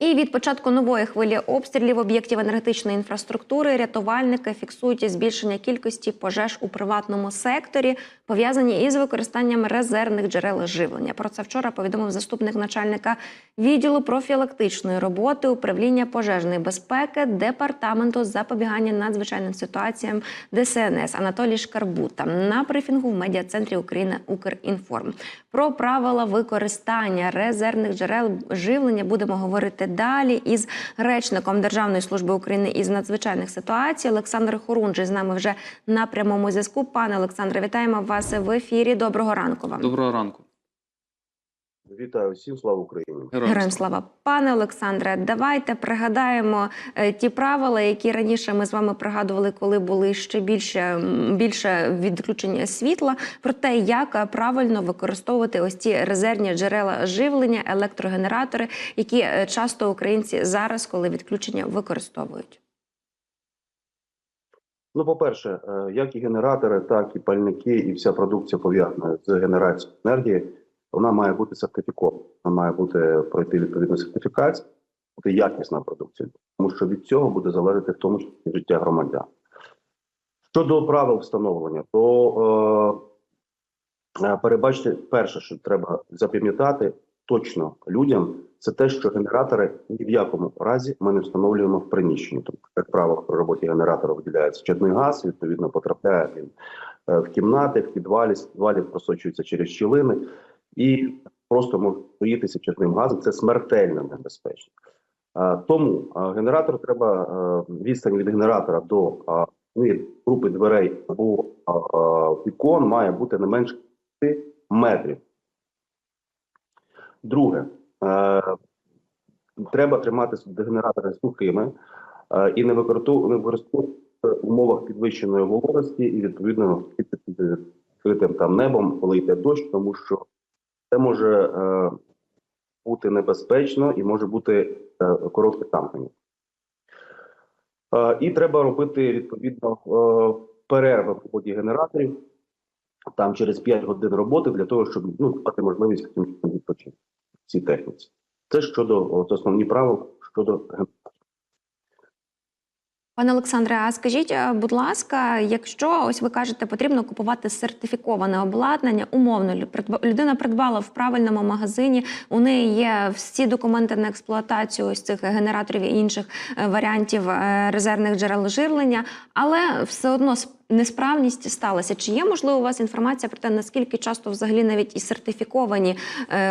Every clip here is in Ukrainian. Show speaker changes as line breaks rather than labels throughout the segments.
І від початку нової хвилі обстрілів об'єктів енергетичної інфраструктури рятувальники фіксують збільшення кількості пожеж у приватному секторі, пов'язані із використанням резервних джерел живлення. Про це вчора повідомив заступник начальника відділу профілактичної роботи управління пожежної безпеки департаменту запобігання надзвичайним ситуаціям ДСНС Анатолій Шкарбута на брифінгу в медіа-центрі України Укрінформ. Про правила використання резервних джерел живлення будемо говорити далі із речником Державної служби України із надзвичайних ситуацій Олександр Хорунжий з нами вже на прямому зв'язку. Пане Олександре, вітаємо вас в ефірі. Доброго ранку вам.
Доброго ранку.
Вітаю всім, слава Україні!
Героям слава, пане Олександре. Давайте пригадаємо е, ті правила, які раніше ми з вами пригадували, коли були ще більше більше відключення світла, про те, як е, правильно використовувати ось ці резервні джерела живлення, електрогенератори, які е, часто українці зараз, коли відключення використовують.
Ну, по-перше, як і генератори, так і пальники, і вся продукція пов'язана з генерацією енергії, вона має бути сертифікована, вона має бути пройти відповідну сертифікацію, бути якісна продукція, тому що від цього буде залежати в тому числі життя громадян. Щодо правил встановлення, то е, е, перебачте, перше, що треба запам'ятати точно людям, це те, що генератори ні в якому разі ми не встановлюємо в приміщенні. Тобто, як правило, при роботі генератора виділяється чадний газ, відповідно, потрапляє він е, в кімнати, в підвалі, з підвалів просочується через щілини і просто може стоїтися чадним газом. Це смертельно небезпечно. Тому генератор треба відстань від генератора до ну, групи дверей або вікон має бути не менше 5 метрів. Друге, е, треба тримати генератори сухими е, і не використовувати в умовах підвищеної вологості і відповідно відкритим там небом, коли йде дощ, тому що це може е, бути небезпечно і може бути е, коротке замкнення. Е, і треба робити відповідно е, перерви в роботі генераторів там через 5 годин роботи для того, щоб ну, дати можливість відпочити цій техніці. Це щодо от, основні правила щодо генераторів.
Пане Олександре, а скажіть, е, будь ласка, якщо ось ви кажете, потрібно купувати сертифіковане обладнання, умовно лю- людина придбала в правильному магазині, у неї є всі документи на експлуатацію ось цих генераторів і інших е, варіантів е, резервних джерел живлення, але все одно несправність сталася. Чи є можливо у вас інформація про те, наскільки часто взагалі навіть і сертифіковані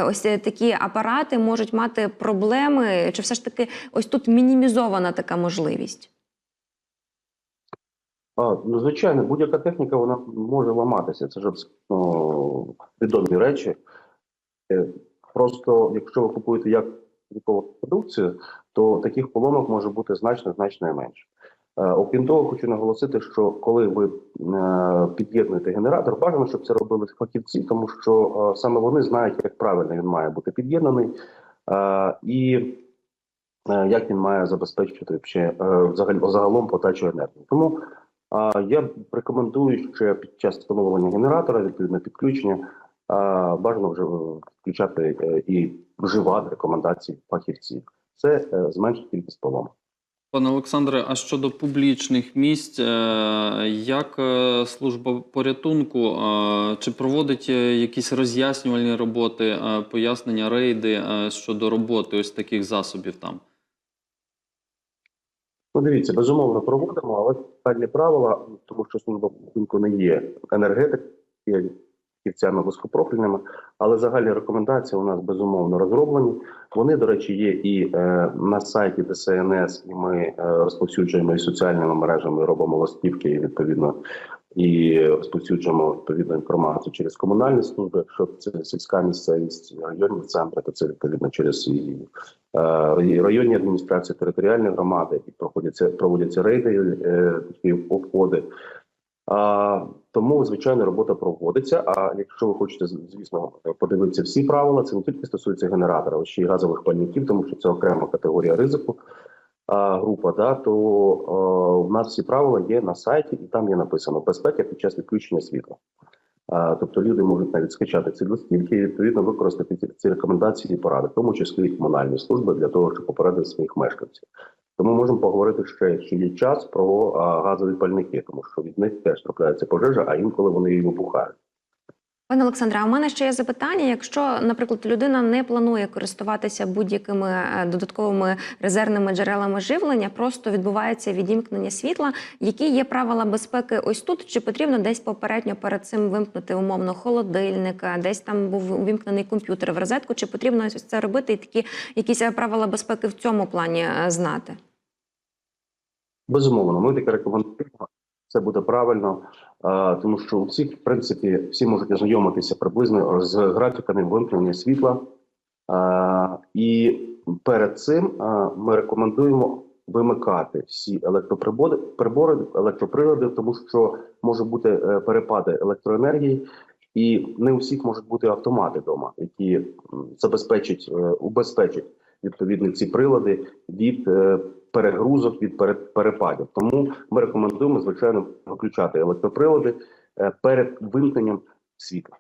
ось такі апарати можуть мати проблеми? Чи все ж таки ось тут мінімізована така можливість?
Ну, звичайно, будь-яка техніка вона може ламатися. Це ж абсолютно відомі речі. Е, Просто якщо ви купуєте як вікову продукцію, то таких поломок може бути значно значно менше. Е, Окрім того, хочу наголосити, що коли ви під'єднуєте генератор, бажано, щоб це робили фахівці, тому що саме вони знають, як правильно він має бути під'єднаний і як він має забезпечити взагалі- загалом подачу енергії. Тому Я рекомендую ще під час встановлення генератора, відповідно підключення, бажано вже е, включати е, і вживати рекомендації фахівців. Це е, зменшить кількість поломок.
Пане Олександре, а щодо публічних місць, е, як е, служба порятунку е, чи проводить е, якісь роз'яснювальні роботи, е, пояснення рейди е, щодо роботи ось таких засобів там?
Ну, дивіться, безумовно проводимо, але спеціальні правила, тому що служба будинку не є енергетик, є фахівцями вузькопрофільними, але загальні рекомендації у нас безумовно розроблені. Вони, до речі, є і е, на сайті ДСНС, і ми е, розповсюджуємо і соціальними мережами, робимо листівки, і відповідно і розповсюджуємо відповідну інформацію через комунальні служби. Якщо це сільська місцевість, районні центри, то це відповідно через і е, районні адміністрації, територіальні громади, і проходяться проводяться рейди, е, обходи. А, тому, звичайно, робота проводиться. А якщо ви хочете, звісно, подивитися всі правила, це не тільки стосується генератора, а ще й газових пальників, тому що це окрема категорія ризику. А, група, да, то е, у нас всі правила є на сайті, і там є написано безпека під час відключення світла. Тобто люди можуть навіть скачати ці листівки і відповідно використати ці, ці рекомендації і поради, в тому числі і комунальні служби для того, щоб попередити своїх мешканців. Тому можемо поговорити ще, що є час про газові пальники, тому що від них теж трапляється пожежа, а інколи вони і вибухають.
Пане Олександре, а у мене ще є запитання. Якщо, наприклад, людина не планує користуватися будь-якими е, додатковими резервними джерелами живлення, просто відбувається відімкнення світла. Які є правила безпеки ось тут? Чи потрібно десь попередньо перед цим вимкнути умовно холодильник, е, десь там був увімкнений комп'ютер в розетку? Чи потрібно ось це робити і такі якісь е, правила безпеки в цьому плані знати?
Безумовно, ми таке рекомендуємо. Це буде правильно, тому що у всіх, в принципі, всі можуть ознайомитися приблизно з графіками вимкнення світла. І перед цим ми рекомендуємо вимикати всі електроприбори, прибори, електроприлади, тому що може бути е, перепади електроенергії, і не у всіх можуть бути автомати вдома, які забезпечать, е, убезпечать відповідно ці прилади від е, перегрузок від пере- перепадів. Тому ми рекомендуємо звичайно виключати електроприлади е, перед вимкненням світла.